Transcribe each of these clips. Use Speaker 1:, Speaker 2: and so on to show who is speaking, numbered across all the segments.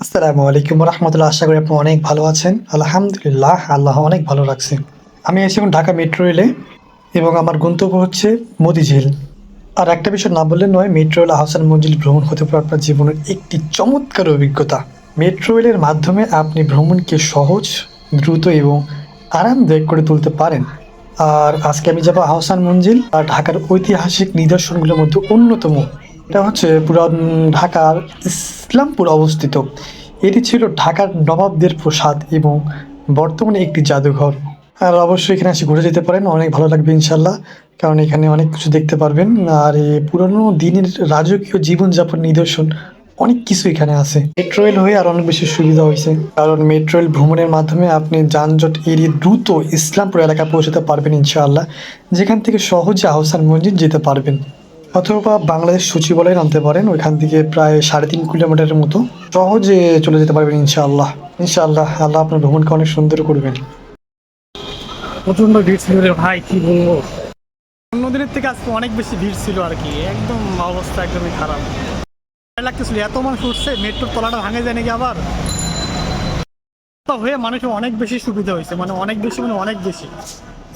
Speaker 1: আসসালামু আলাইকুম রহমতুল্লাহ আশা করি আপনি অনেক ভালো আছেন। আলহামদুলিল্লাহ, আল্লাহ অনেক ভালো রাখছে আমি এসে এখন ঢাকা মেট্রো রেলে এবং আমার গন্তব্য হচ্ছে মতিঝিল। আর একটা বিষয় না বললে নয়, মেট্রো রেল আহসান মঞ্জিল ভ্রমণ হতে পারে আপনার জীবনের একটি চমৎকার অভিজ্ঞতা। মেট্রো রেলের মাধ্যমে আপনি ভ্রমণকে সহজ, দ্রুত এবং আরামদায়ক করে তুলতে পারেন। আর আজকে আমি যাব আহসান মঞ্জিল, আর ঢাকার ঐতিহাসিক নিদর্শনগুলোর মধ্যে অন্যতম। এটা হচ্ছে পুরান ঢাকার ইসলামপুর অবস্থিত। এটি ছিল ঢাকার নবাবদের প্রসাদ এবং বর্তমানে একটি জাদুঘর। আর অবশ্যই এখানে এসে ঘুরে যেতে পারেন, অনেক ভালো লাগবে ইনশাল্লাহ কারণ এখানে অনেক কিছু দেখতে পারবেন। আর এই পুরনো দিনের রাজকীয় জীবনযাপন নিদর্শন অনেক কিছু এখানে আছে। মেট্রো রেল হয়ে আর অনেক বেশি সুবিধা হয়েছে। কারণ মেট্রো রেল ভ্রমণের মাধ্যমে আপনি যানজট এড়িয়ে দ্রুত ইসলামপুর এলাকা পৌঁছাতে পারবেন ইনশাআল্লাহ। যেখান থেকে সহজে আহসান মসজিদ যেতে পারবেন। অথবা বাংলাদেশ সচিবালয়ে নামতে পারেন ওইখান থেকে প্রায় সাড়ে তিন কিলোমিটারের মতো। সহজে চলে যেতে পারবেন ইনশাআল্লাহ। ইনশাআল্লাহ আল্লাহ আপনার ভ্রমণকে অনেক সুন্দর করবেন।
Speaker 2: প্রচণ্ড ভিড় ছিল রে ভাই কি বলব? অন্য দিনের থেকে আজকে অনেক বেশি ভিড় ছিল আর কি একদম অবস্থা একদমই খারাপ। ভয় লাগতেছিল এত মানুষ উঠছে মেট্রোর তলাটা ভাঙে যায় নাকি আবার? হয়ে মানুষের অনেক বেশি সুবিধা হয়েছে মানে অনেক বেশি মানে অনেক বেশি।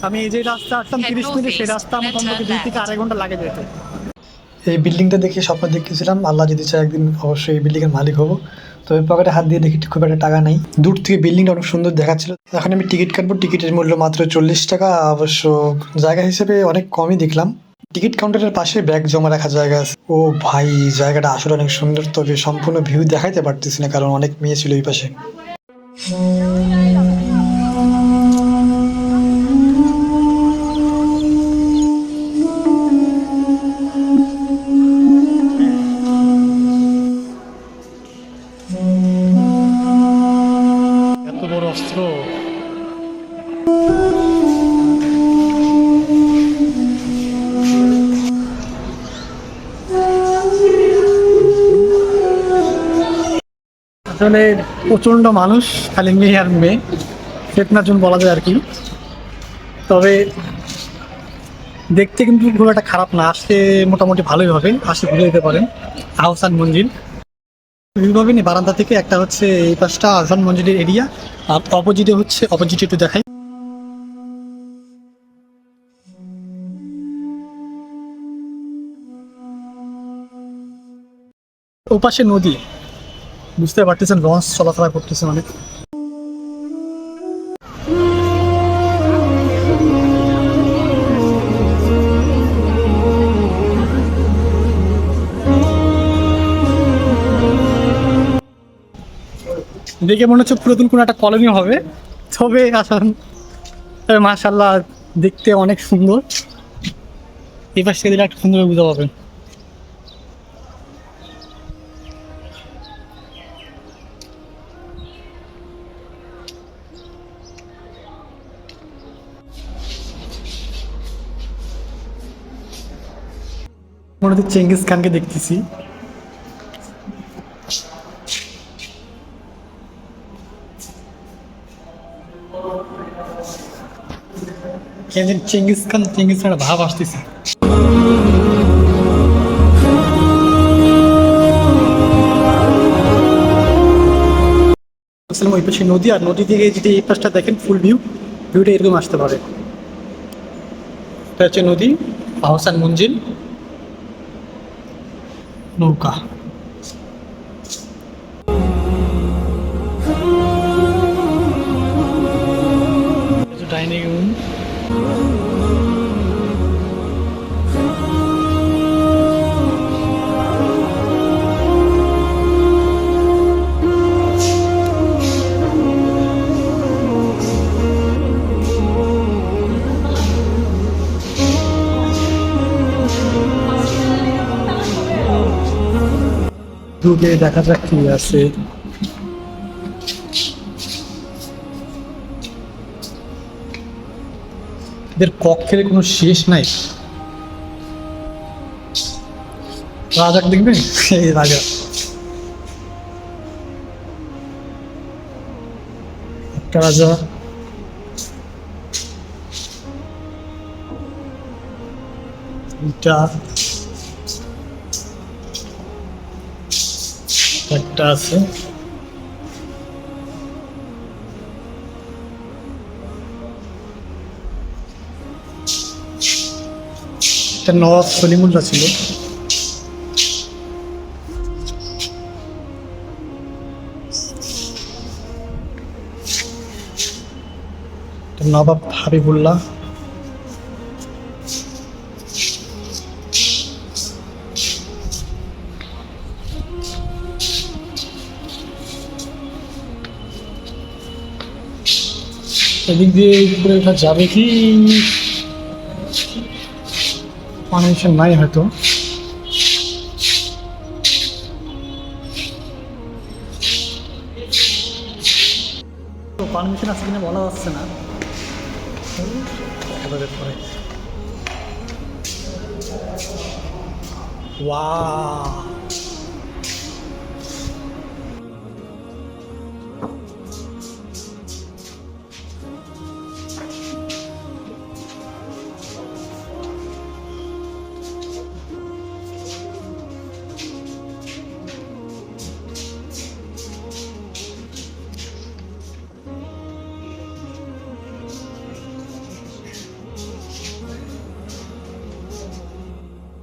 Speaker 2: আমি এই যে রাস্তা আসতাম তিরিশ মিনিট সেই রাস্তা আমার কমপক্ষে দুই থেকে আড়াই ঘণ্টা লাগে যেতে।
Speaker 1: এই বিল্ডিংটা দেখে স্বপ্ন দেখতেছিলাম, আল্লাহ যদি চায় একদিন অবশ্যই এই বিল্ডিংয়ের মালিক হব। তবে পকেটে হাত দিয়ে দেখি খুব একটা টাকা নেই। দূর থেকে বিল্ডিংটা অনেক সুন্দর দেখাচ্ছিল। এখন আমি টিকিট কাটবো, টিকিটের মূল্য মাত্র চল্লিশ টাকা। অবশ্য জায়গা হিসেবে অনেক কমই দেখলাম। টিকিট কাউন্টারের পাশে ব্যাগ জমা রাখার জায়গা আছে। ও ভাই, জায়গাটা আসলে অনেক সুন্দর, তবে সম্পূর্ণ ভিউ দেখাইতে পারতেছি না, কারণ অনেক মেয়ে ছিল এই পাশে।
Speaker 2: আসলে প্রচণ্ড মানুষ, খালি মেয়ে আর মেয়ে ফেতনার জন্য বলা যায় আর কি। তবে দেখতে কিন্তু খুব একটা খারাপ না, আসতে মোটামুটি ভালোই হবে আসে ঘুরে যেতে পারেন, আহসান মঞ্জিল। পাবেন বারান্দা থেকে একটা হচ্ছে এই পাশটা আহসান মঞ্জিলের এরিয়া, আর অপোজিটে হচ্ছে, অপোজিটে একটু দেখাই। ওপাশে নদী। বুঝতে পারতেছেন, লঞ্চ চলাফেরা করতেছে অনেক। দেখে মনে হচ্ছে পুরাতন কোনো একটা কলোনি হবে। তবে আসান তবে মাশাল্লাহ দেখতে অনেক সুন্দর। এই পাশ থেকে একটা সুন্দর বুঝতে পারবেন মনে হচ্ছে চেঙ্গিস খানকে দেখতেছি। চেঙ্গিস খান চেঙ্গিস খানের ভাব আসতেছে। ওই পাশে নদী, আর নদী থেকে যদি এই পাশটা দেখেন ফুল ভিউ ভিউটা এরকম আসতে পারে। এটা হচ্ছে নদী, আহসান মঞ্জিল। নৌকা। ঢুকে দেখা যাক কি আছে। এদের কক্ষের কোনো শেষ নাই। রাজাক দেখবেন এই রাজা। একটা রাজা। এটা একটা আছে।
Speaker 1: নওয়াজ সলিমুল্লাহ ছিল। নবাব হাবিবুল্লাহ। এদিক দিয়ে উপরে ওঠা যাবে কি? পারমিশন নাই হয়তো। তো পারমিশন আছে কিনা বলা যাচ্ছে না। পরে ওয়াও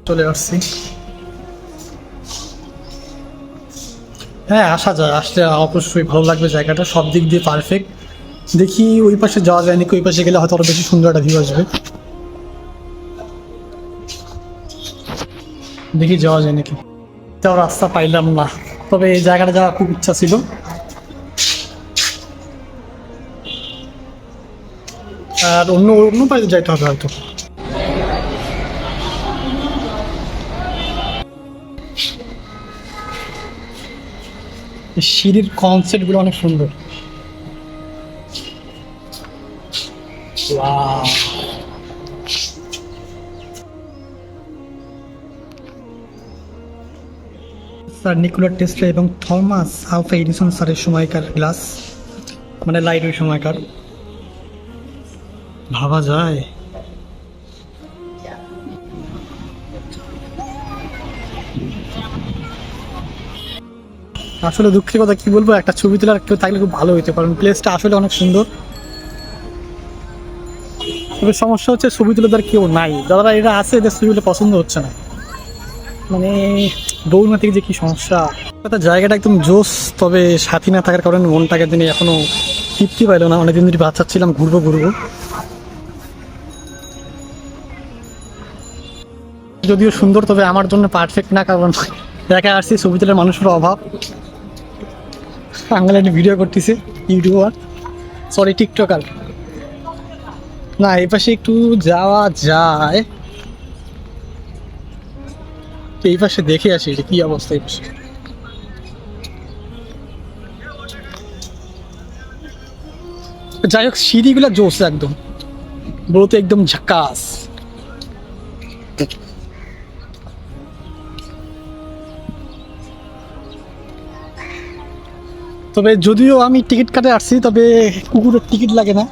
Speaker 1: চলে আসছি। হ্যাঁ আসা যায়। আসলে অবশ্যই ভালো লাগবে জায়গাটা। সব দিক দিয়ে পারফেক্ট দেখি ওই পাশে যাওয়া যায় নাকি, ওই পাশে গেলে হয়তো আরও বেশি সুন্দর একটা ভিউ আসবে। দেখি যাওয়া যায় নাকি। তাও রাস্তা পাইলাম না। তবে এই জায়গাটা যাওয়ার খুব ইচ্ছা ছিল। আর অন্য অন্য পাশে যাইতে হবে হয়তো। সিঁড়ির কনসেপ্টগুলো অনেক সুন্দর। স্যার নিকোলা টেসলা এবং থমাস আলফা এডিসন স্যারের সময়কার গ্লাস মানে লাইট ওই সময়কার। ভাবা যায়। আসলে দুঃখের কথা কি বলব? একটা ছবি তোলার কেউ থাকলে খুব ভালো হইতে, কারণ প্লেসটা আসলে অনেক সুন্দর। তবে সমস্যা হচ্ছে ছবি তুলে তার কেউ নাই। যারা এরা আছে, এদের ছবিগুলো পছন্দ হচ্ছে না। মানে দৌড়না থেকে যে কি সমস্যা। তার জায়গাটা একদম জোস, তবে সাথী না থাকার কারণে মনটাকে দিনে এখনও তৃপ্তি পাইলো না। অনেকদিন ধরে বাচ্চাচ্ছিলাম ঘুরবো ঘুরবো। যদিও সুন্দর, তবে আমার জন্য পারফেক্ট না, কারণ একা আসছি, ছবি তোলার মানুষের অভাব। আঙ্গালে ভিডিও করতেছে ইউটিউবার সরি টিকটকার না, এই পাশে একটু যাওয়া যায়। এই পাশে দেখে আসি এটা কি অবস্থা এই পাশে। যাই হোক, সিঁড়িগুলো জোস একদম। বলতে একদম ঝাকাস। তবে যদিও আমি টিকিট কাটে আসছি, তবে কুকুরের টিকিট লাগে না।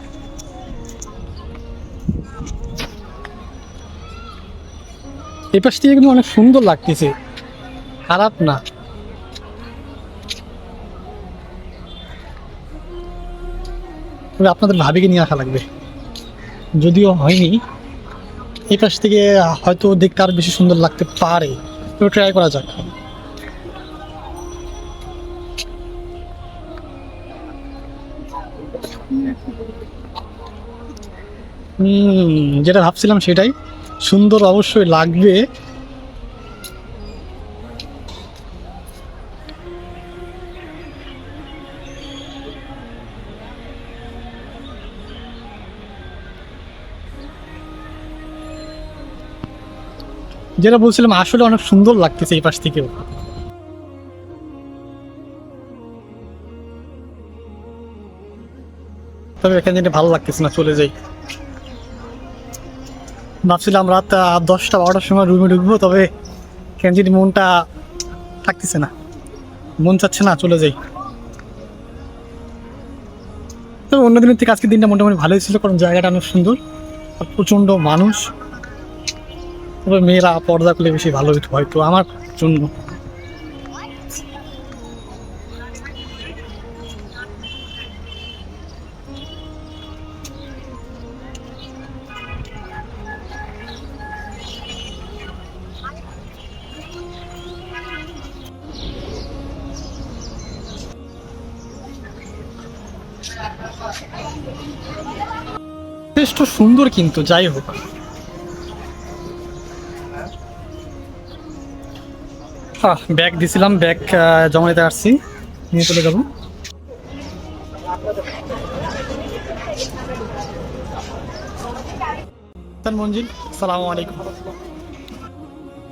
Speaker 1: এই পাশ থেকে কিন্তু অনেক সুন্দর লাগতেছে। খারাপ না। তবে আপনাদের ভাবিকে নিয়ে আসা লাগবে। যদিও হয়নি এই পাশ থেকে হয়তো দেখতে আরও বেশি সুন্দর লাগতে পারে। তো ট্রাই করা যাক। যেটা ভাবছিলাম সেটাই। সুন্দর অবশ্যই লাগবে। যেটা বলছিলাম, আসলে অনেক সুন্দর লাগতেছে এই পাশ থেকেও। তবে এখানে ভালো লাগতেছে না, চলে যাই। ভাবছিলাম রাত দশটা বারোটার সময় রুমে ঢুকবো, তবে কেন মনটা থাকতেছে না। মন চাচ্ছে না, চলে যাই। তবে অন্য দিনের থেকে আজকের দিনটা মোটামুটি ভালোই ছিল, কারণ জায়গাটা অনেক সুন্দর, আর প্রচণ্ড মানুষ। তবে মেয়েরা পর্দা করলে বেশি ভালো হইতো হয়তো আমার জন্য। সুন্দর কিন্তু, যাই হোক। ব্যাগ দিছিলাম, ব্যাগ জমা দিতে আসছি। নিয়ে চলে যাব। মঞ্জিল আলাইকুম।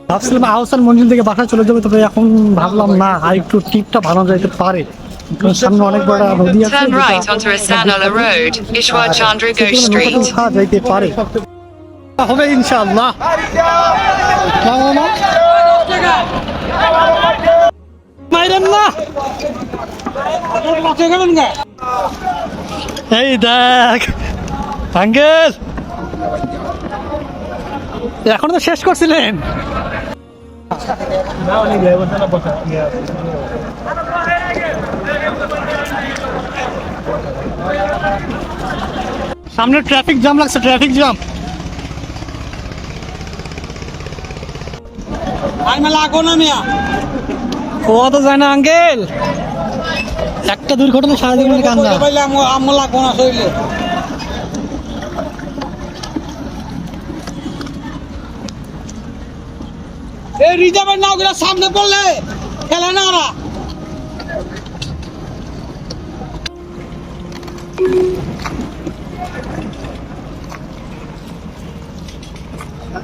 Speaker 1: ভাবছিলাম আহসান মঞ্জিল থেকে বাসায় চলে যাবে, তবে এখন ভাবলাম না, আর একটু টিপটা ভালো যাইতে পারে। সামনে অনেক বড় নদী আছে
Speaker 2: Turn right onto Rasanola Road, Ishwar Chandra Street.
Speaker 1: যাইতে পারে হবে ইনশাআল্লাহ না, না, না। মাইরেন না এই দেখ আঙ্কেল এখন তো শেষ করছিলেন সামনে ট্রাফিক জ্যাম লাগছে ট্রাফিক জ্যাম। ও তো যায় না আঙ্কেল। একটা দুর্ঘটনা সারা জীবনের কান্না।
Speaker 3: এই রিজার্ভের নাওগুলো সামনে পড়লে খেলে না ওরা।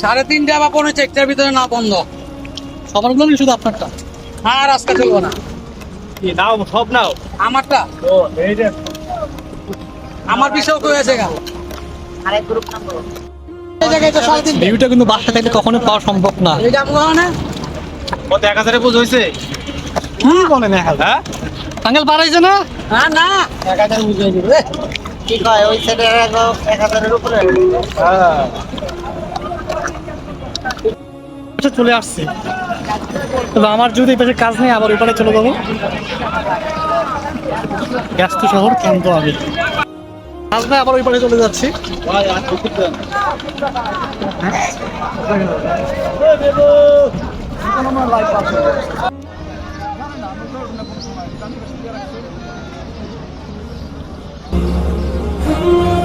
Speaker 3: সাড়ে তিনটা বা পৌনে চারটার ভিতরে না বন্ধ।
Speaker 1: সবারগুলো শুধু আপনারটা।
Speaker 3: আর আজকে চলবো না।
Speaker 1: নাও সব নাও।
Speaker 3: আমারটা? আমার বিষয় কই আছে গা? এই জায়গায় তো সাড়ে তিনটে।
Speaker 1: ভিউটা কিন্তু বাসা কখনো পাওয়া সম্ভব না।
Speaker 3: এই না।
Speaker 1: এক হাজারে বুঝ হয়েছে কি বলেন হ্যাঁ? আঙ্কেল বাড়াইছে না?
Speaker 3: না না। এক হাজার বুঝে দেবে কি কয় ওই সাইডে এক হাজারের উপরে?
Speaker 1: আচ্ছা, চলে আসছে। তবে আমার যদি এপাশে কাজ নেই আবার ওপারে চলে যাব। ব্যস্ত শহর ক্লান্ত আমি কাজ নেই আবার ওই পারে চলে যাচ্ছি। Life Thank you.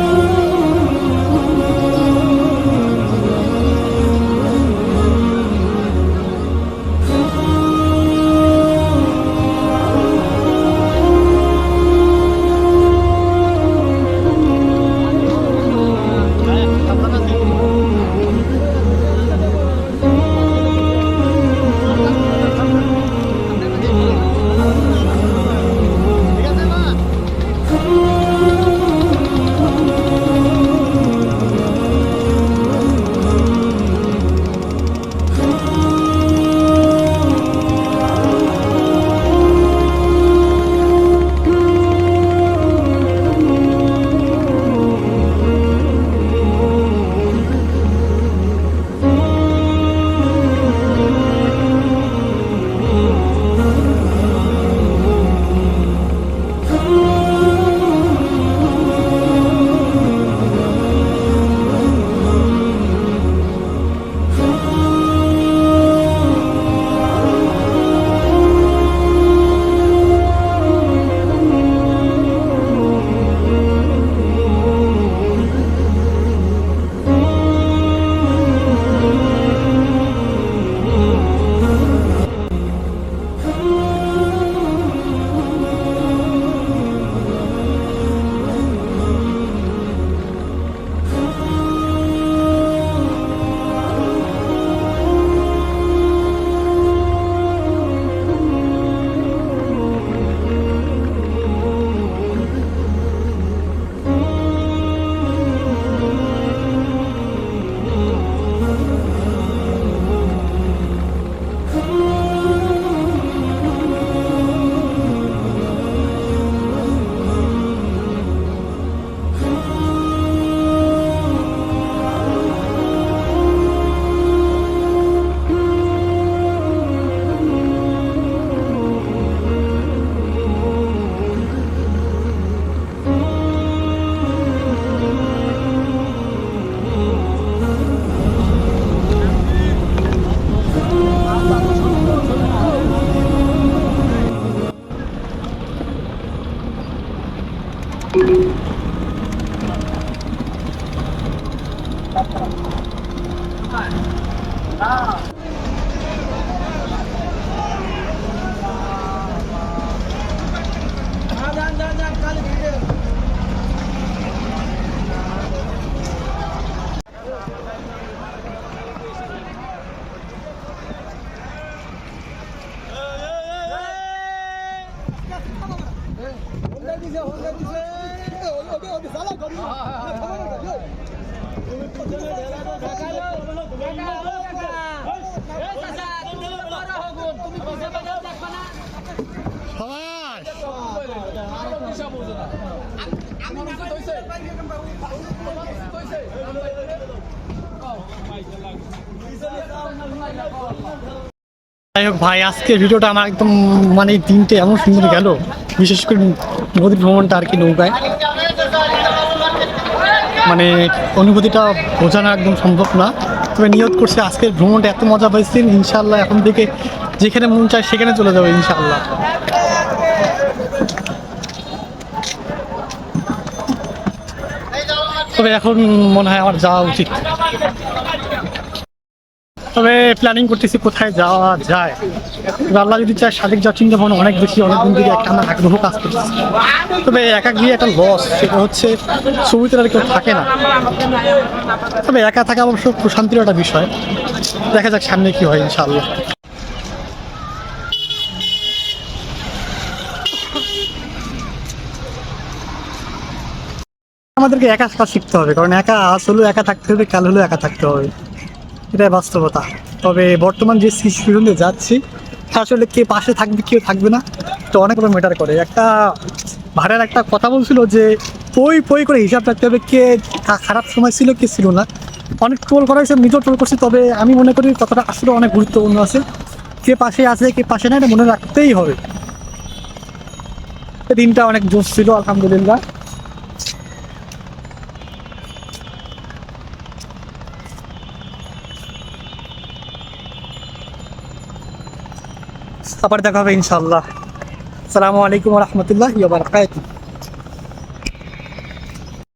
Speaker 1: ಕಾಲಿಗೆ যাই হোক ভাই আজকে ভিডিওটা আমার একদম মানে দিনটা এমন সুন্দর গেল। বিশেষ করে নদী ভ্রমণটা আর কি নৌকায়। মানে অনুভূতিটা বোঝানো একদম সম্ভব না। তবে নিয়ত করছে আজকের ভ্রমণটা এত মজা পাইছেন ইনশাল্লাহ এখন থেকে যেখানে মন চায় সেখানে চলে যাবে ইনশাল্লাহ তবে এখন মনে হয় আমার যাওয়া উচিত। তবে প্ল্যানিং করতেছি কোথায় যাওয়া যায়। আল্লাহ যদি চায় সাদিক যাওয়ার ভাবনা অনেক বেশি, অনেক দিন থেকে একটা আমার আগ্রহ কাজ করতেছে। তবে একা গিয়ে একটা লস সেটা হচ্ছে ছবিতে আর কেউ থাকে না। তবে একা থাকা অবশ্য প্রশান্তির একটা বিষয়। দেখা যাক সামনে কি হয়, ইনশাআল্লাহ। আমাদেরকে একা শিখতে হবে, কারণ একা আজ হলেও একা থাকতে হবে, কাল হলেও একা থাকতে হবে। এটাই বাস্তবতা। তবে বর্তমান যে সিচুয়েশন যাচ্ছি, আসলে কে পাশে থাকবে, কেউ থাকবে না তো অনেক রকম ম্যাটার করে। একটা ভাড়ার একটা কথা বলছিল যে, পই পই করে হিসাব রাখতে হবে কে খারাপ সময় ছিল, কে ছিল না। অনেক ট্রোল করা হয়েছে, নিজেও ট্রোল করছি, তবে আমি মনে করি কথাটা আসলে অনেক গুরুত্বপূর্ণ আছে। কে পাশে আছে, কে পাশে না এটা মনে রাখতেই হবে। দিনটা অনেক জোশ ছিল, আলহামদুলিল্লাহ। আবার দেখা হবে ইনশাল্লাহ আসসালামু আলাইকুম রহমতুল্লাহ বারকাতুহ।